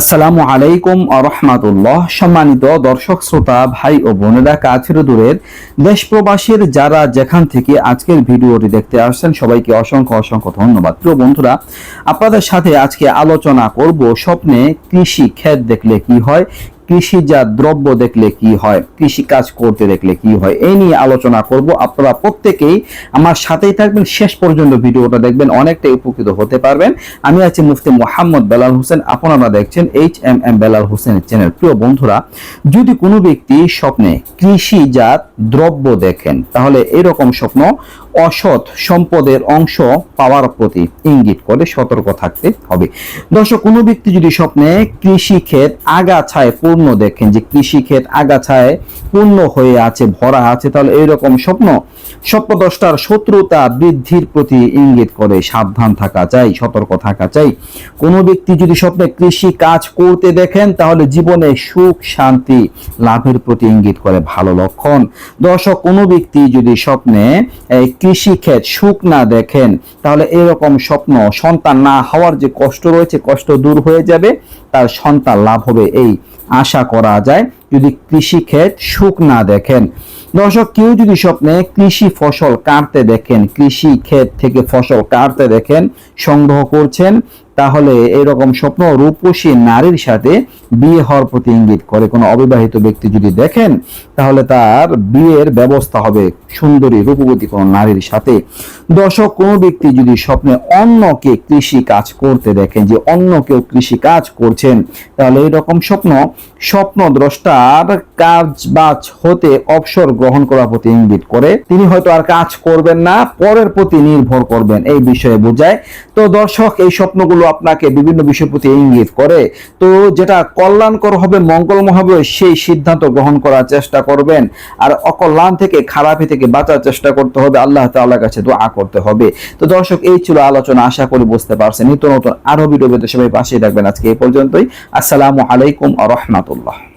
আসসালামু আলাইকুম রহমাতুল্লাহ। সম্মানিত দর্শক, শ্রোতা, ভাই ও বোনেরা, কাছের দূরের দেশ প্রবাসীর যারা যেখান থেকে আজকের ভিডিওটি দেখতে আসছেন, সবাইকে অসংখ্য অসংখ্য ধন্যবাদ। প্রিয় বন্ধুরা, আপনাদের সাথে আজকে আলোচনা করব স্বপ্নে কৃষি ক্ষেত দেখলে কি হয় কৃষিজাত দ্রব্য দেখলে কি হয়, কৃষি কাজ করতে দেখলে কি হয়, এই নিয়ে আলোচনা করব। আপনারা প্রত্যেকেই আমার সাথেই থাকবেন। শেষ পর্যন্ত ভিডিওটা দেখবেন, অনেকটাই উপকৃত হতে পারবেন। আমি আছি মুফতি মোহাম্মদ বেলাল হোসেন। আপনারা দেখছেন এইচ এম এম বেলাল হোসেনের চ্যানেল প্রিয় বন্ধুরা, যদি কোনো ব্যক্তি স্বপ্নে কৃষিজাত দ্রব্য দেখেন, তাহলে এরকম স্বপ্ন অসৎ সম্পদের অংশ পাওয়ার প্রতি ইঙ্গিত করে সতর্ক থাকতে হবে। দর্শক, কোনো ব্যক্তি যদি স্বপ্নে কৃষি ক্ষেত আগাছায় পূর্ণ দেখেন যে কৃষি ক্ষেত আগাছায় পূর্ণ হয়ে আছে, ভরা আছে, তাহলে এইরকম স্বপ্ন, স্বপ্নদ্রষ্টার শত্রুতা বৃদ্ধির প্রতি ইঙ্গিত করে সাবধান থাকা চাই, সতর্ক থাকা চাই। কোনো ব্যক্তি যদি স্বপ্নে কৃষি কাজ করতে দেখেন, তাহলে জীবনে সুখ, শান্তি, লাভের প্রতি ইঙ্গিত করে ভালো লক্ষণ। দর্শক, কোনো ব্যক্তি যদি স্বপ্নে এই কৃষি ক্ষেত সুখ না দেখেন, তাহলে এরকম স্বপ্ন, সন্তান না হওয়ার যে কষ্ট রয়েছে, কষ্ট দূর হয়ে যাবে, তার সন্তান লাভ হবে এই আশা করা যায়। যদি কৃষি ক্ষেত সুখ না দেখেন, দর্শক, কেউ যদি স্বপ্নে কৃষি ফসল কাটতে দেখেন কৃষি ক্ষেত থেকে ফসল কাটতে দেখেন, সংগ্রহ করছেন তাহলে এরকম স্বপ্ন রূপসী নারীর সাথে বিয়ে হওয়ার প্রতি ইঙ্গিত করে। কোনো অবিবাহিত ব্যক্তি যদি দেখেন, তাহলে তার বিয়ের ব্যবস্থা হবে সুন্দরী, রূপবতী কোনো নারীর সাথে। দর্শক, কোনো ব্যক্তি যদি স্বপ্নে অন্যকে কৃষি কাজ করতে দেখেন, যে অন্য কেউ কৃষি কাজ করছেন, তাহলে এরকম স্বপ্ন স্বপ্ন দ্রষ্টার কাজ বাজ হতে অবসর গ্রহণ করার প্রতি ইঙ্গিত করে। তিনি হয়তো আর কাজ করবেন না, পরের প্রতি নির্ভর করবেন, এই বিষয়ে বোঝায়। তো দর্শক, এই স্বপ্নগুলো আপনাকে বিভিন্ন বিষয়ের প্রতি ইঙ্গিত করে। তো যেটা কল্যাণকর হবে, মঙ্গলময় হবে, সেই সিদ্ধান্ত গ্রহণ করার চেষ্টা করবেন। আর অকল্যাণ থেকে, খারাপি থেকে বাঁচার চেষ্টা করতে হবে। আল্লাহ তাল্লাহ কাছে দোয়া করতে হবে। তো দর্শক, এই ছিল আলোচনা। আশা করি বুঝতে পারছেন। নিত্য নতুন আরও ভিডিও সবাই পাশেই থাকবেন আজকে এই পর্যন্তই। আসসালামু আলাইকুম আ রহমাতুল্লাহ।